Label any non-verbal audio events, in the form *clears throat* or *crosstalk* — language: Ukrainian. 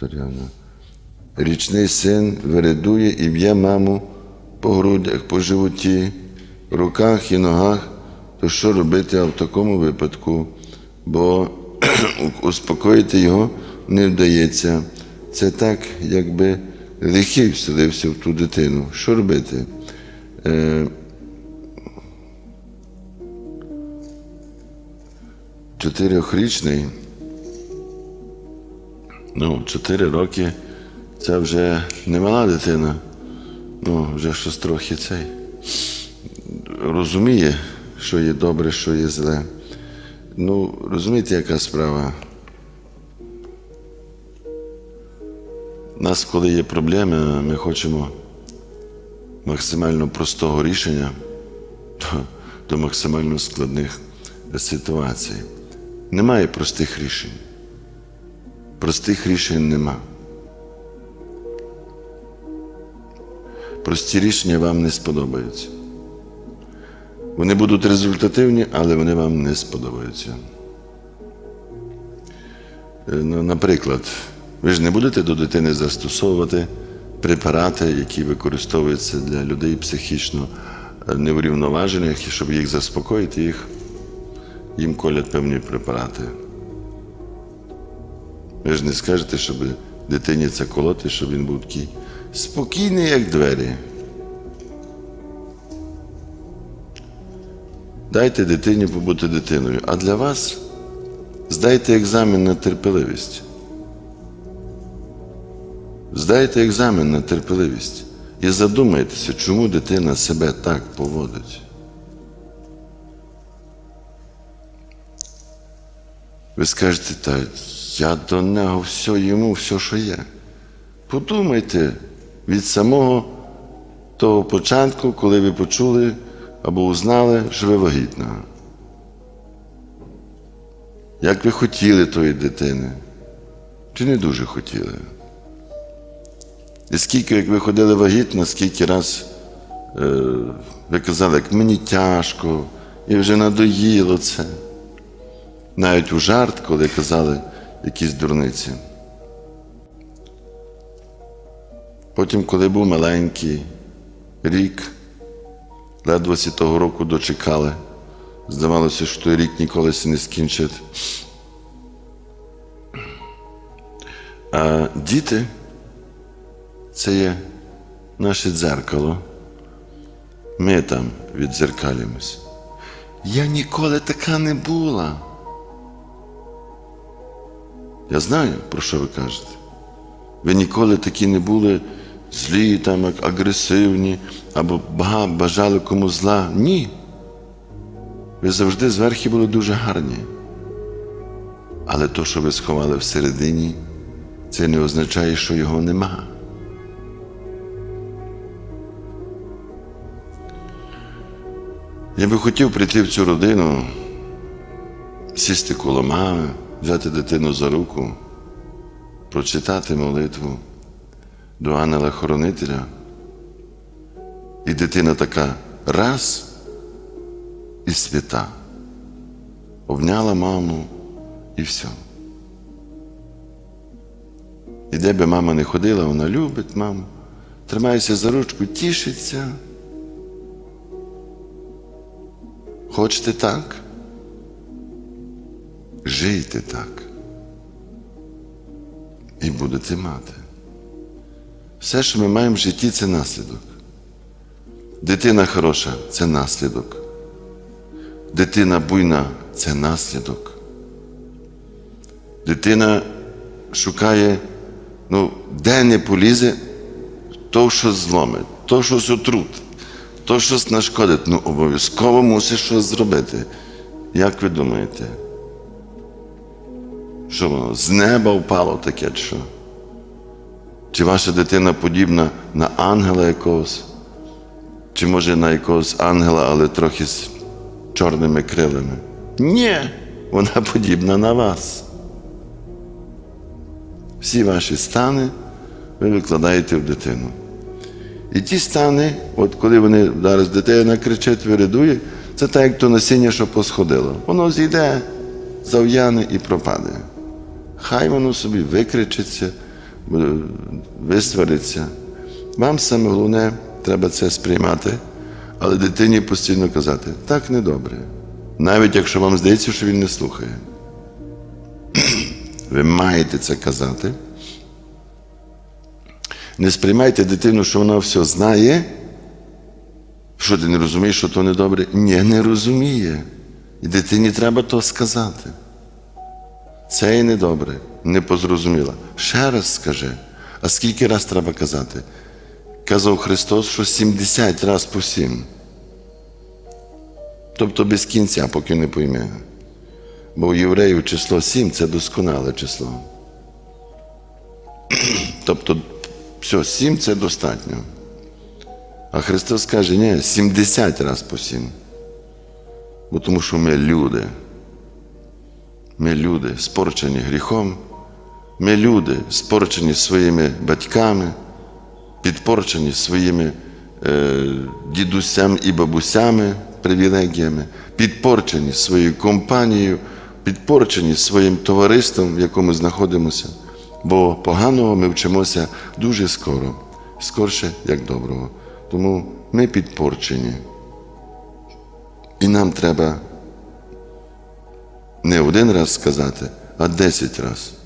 Зоряна. Річний син виридує і б'є маму по грудях, по животі, руках і ногах. То що робити в такому випадку? Бо *clears throat* успокоїти його не вдається. Це так, якби лихий вселився в ту дитину. Що робити? Е, чотирьохрічний, ну, чотири роки це вже не мала дитина, ну, вже щось трохи цей. Розуміє, що є добре, що є зле. Ну, розумієте, яка справа? У нас, коли є проблеми, ми хочемо максимально простого рішення до, до максимально складних ситуацій. Немає простих рішень. Простих рішень нема. Прості рішення вам не сподобаються. Вони будуть результативні, але вони вам не сподобаються. Е, ну, Наприклад, ви ж не будете до дитини застосовувати препарати, які використовуються для людей психічно е, неврівноважених, щоб їх заспокоїти, їх, їм колять певні препарати. Ви ж не скажете, щоб дитині це колоти, щоб він був такий спокійний, як двері. Дайте дитині побути дитиною, а для вас здайте екзамен на терпеливість. Здайте екзамен на терпеливість і задумайтеся, чому дитина себе так поводить. Ви скажете, та я до нього все йому, все, що є. Подумайте від самого того початку, коли ви почули або узнали, що ви вагітна. Як ви хотіли тої дитини? Чи не дуже хотіли? І скільки, як ви ходили вагітно, скільки раз е, ви казали, як мені тяжко, і вже надоїло це. Навіть у жарт, коли казали якісь дурниці. Потім, коли був маленький, рік, ледве сі того року дочекали. Здавалося, що той рік ніколи не скінчить. А діти це є наше дзеркало. Ми там віддзеркалюємось. Я ніколи така не була. Я знаю, про що ви кажете. Ви ніколи такі не були злі, там, агресивні, або бажали кому зла. Ні. Ви завжди зверху були дуже гарні. Але то, що ви сховали всередині, це не означає, що його нема. Я би хотів прийти в цю родину, сісти коло мами, взяти дитину за руку, прочитати молитву до ангела-хоронителя. І дитина така раз і свята. Обняла маму і все. І де би мама не ходила, вона любить маму, тримається за ручку, тішиться. Хочете так? Жийте так. І будете мати. Все, що ми маємо в житті, це наслідок. Дитина хороша це наслідок. Дитина буйна це наслідок. Дитина шукає, ну, де не полізе, то що зломить, то щось отрут, то щось нашкодить, ну обов'язково мусить щось зробити. Як ви думаєте? Що воно з неба впало таке, що? Чи ваша дитина подібна на ангела якогось? Чи може на якогось ангела, але трохи з чорними крилами? Ні, вона подібна на вас. Всі ваші стани ви викладаєте в дитину. І ті стани, от коли вони зараз дитина кричить, виридує, це так, як то насіння, що посходило. Воно зійде, зав'яне і пропаде. Хай воно собі викричиться, буде висвариться. Вам саме головне, треба це сприймати, але дитині постійно казати, так недобре. Навіть якщо вам здається, що він не слухає. *clears throat* Ви маєте це казати. Не сприймайте дитину, що вона все знає. Що ти не розумієш, що то недобре? Ні, не розуміє. І дитині треба то сказати. Це і недобре, не позрозуміла. Ще раз скажи. А скільки раз треба казати? Казав Христос, що 70 раз по сім. Тобто без кінця, поки не пойме. Бо у євреїв число 7 це досконале число. *clears throat* Тобто, все, 7 це достатньо. А Христос каже, ні, 70 раз по 7. Бо тому що ми люди. Ми люди, спорчені гріхом. Ми люди, спорчені своїми батьками, підпорчені своїми е, дідусями і бабусями, привілегіями, підпорчені своєю компанією, підпорчені своїм товариством, в якому знаходимося. Бо поганого ми вчимося дуже скоро, скорше, як доброго. Тому ми підпорчені. І нам треба не один раз сказати, а десять разів.